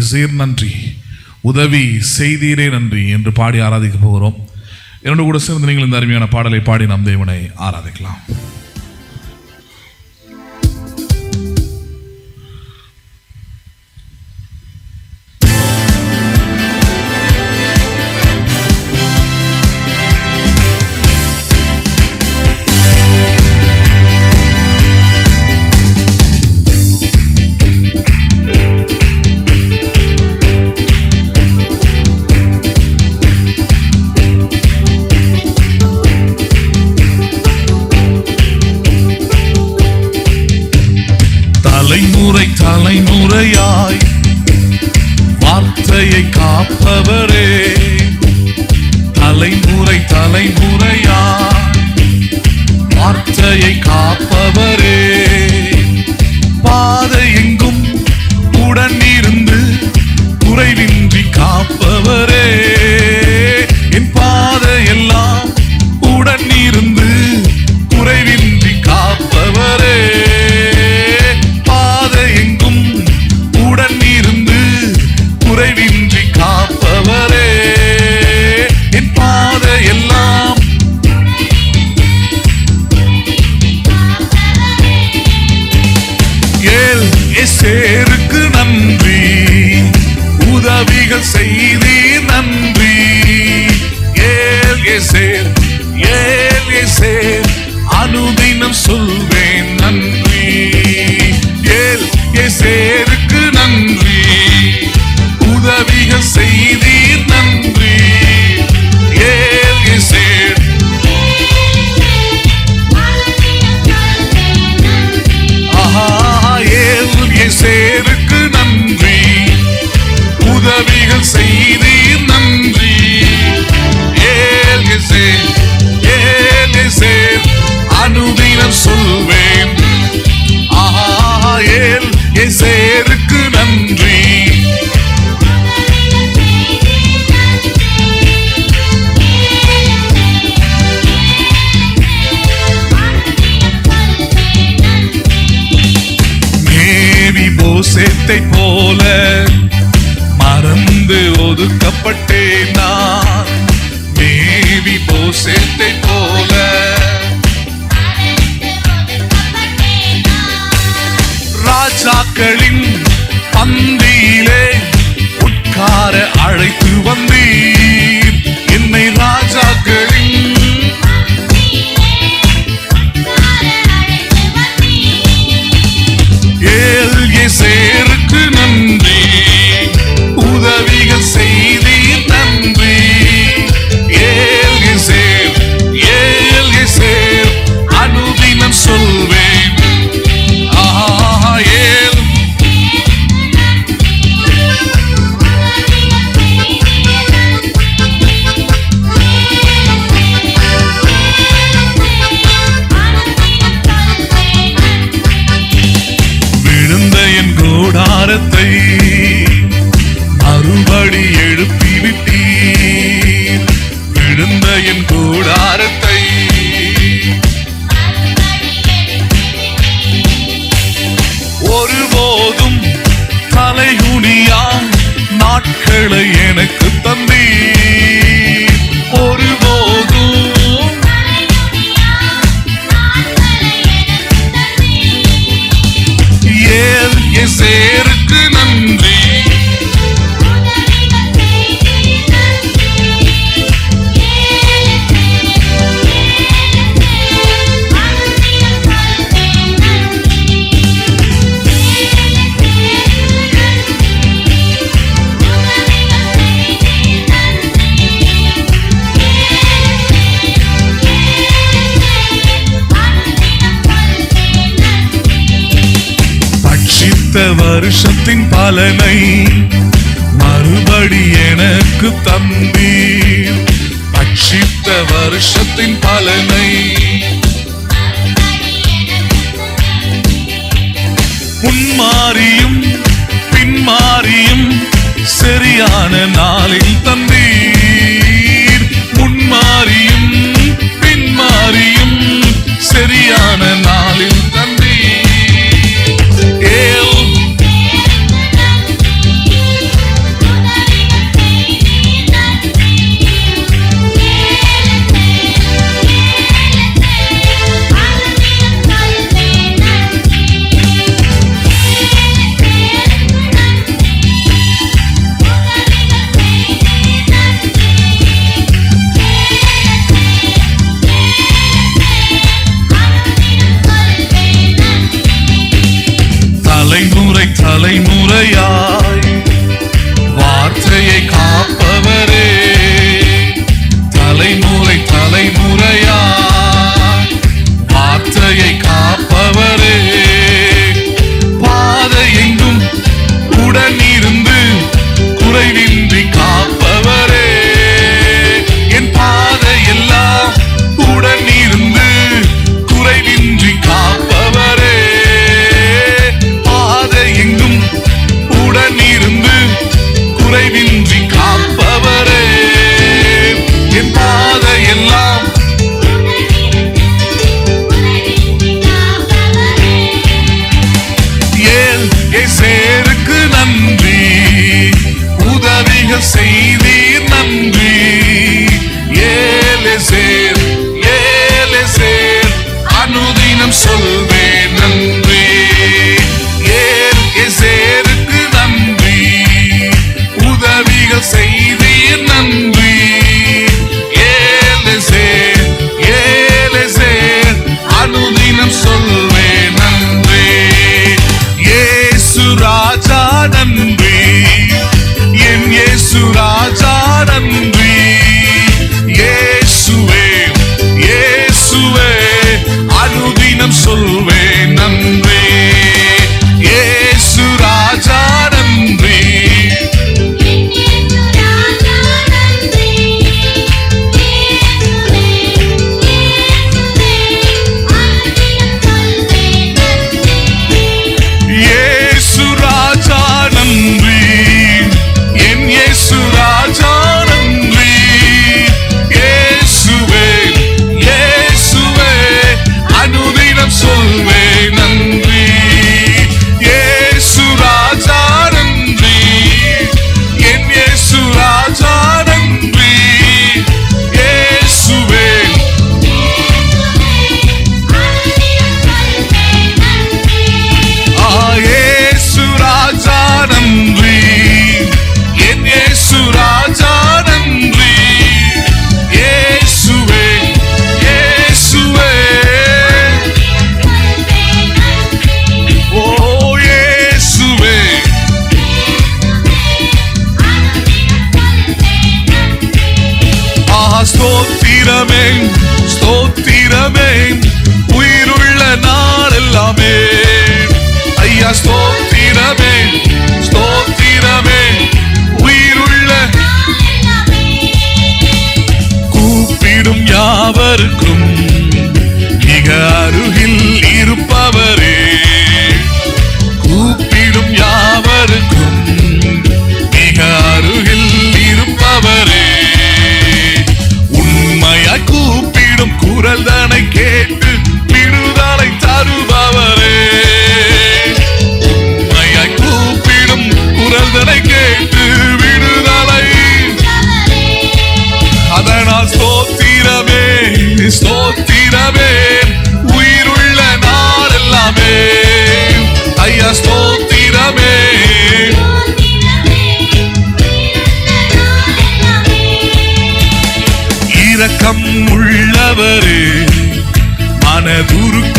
எசீர் நன்றி. உதவி செய்தீரே நன்றி என்று பாடி ஆராதிக்க போகிறோம். என்னோட கூட சேர்ந்து நீங்கள் இந்த அருமையான பாடலை பாடி நம் தேவனை ஆராதிக்கலாம். ஆசையை காப்பவரே. தலைமுறை தலைமுறையா. வார்த்தையை காப்பவரே. பாதை எங்கும் உடன் இருந்து குறைவின்றி காப்பவரே. கொடுத்த வருஷத்தின் பலனை மறுபடி எனக்கு தந்தீர். பட்சித்த வருஷத்தின் பலனை முன்மாறியும் பின்மாறியும் சரியான நாளில் தந்த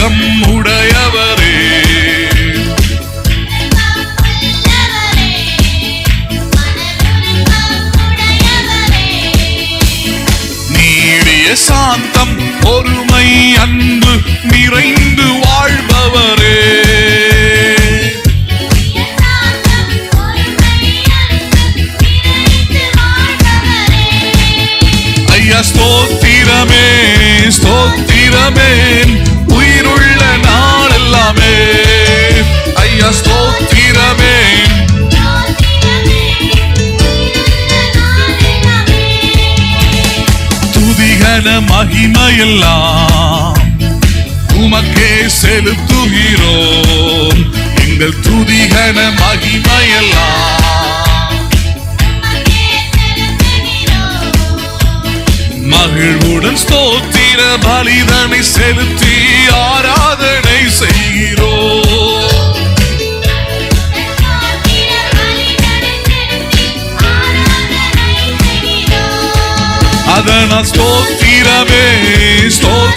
மனதுருக்கம் உடையவரே. நீடிய சாந்தம் பொறுமை அன்பு நிறைந்து எங்கள் துதிகன மகிமையெல்லாம் மகிழ்வுடன் ஸ்தோத்திர பலிதனை செலுத்தி ஆராதனை செய்கிறோ. அதனால் ஸ்தோத்திரமே ஸ்தோத்திர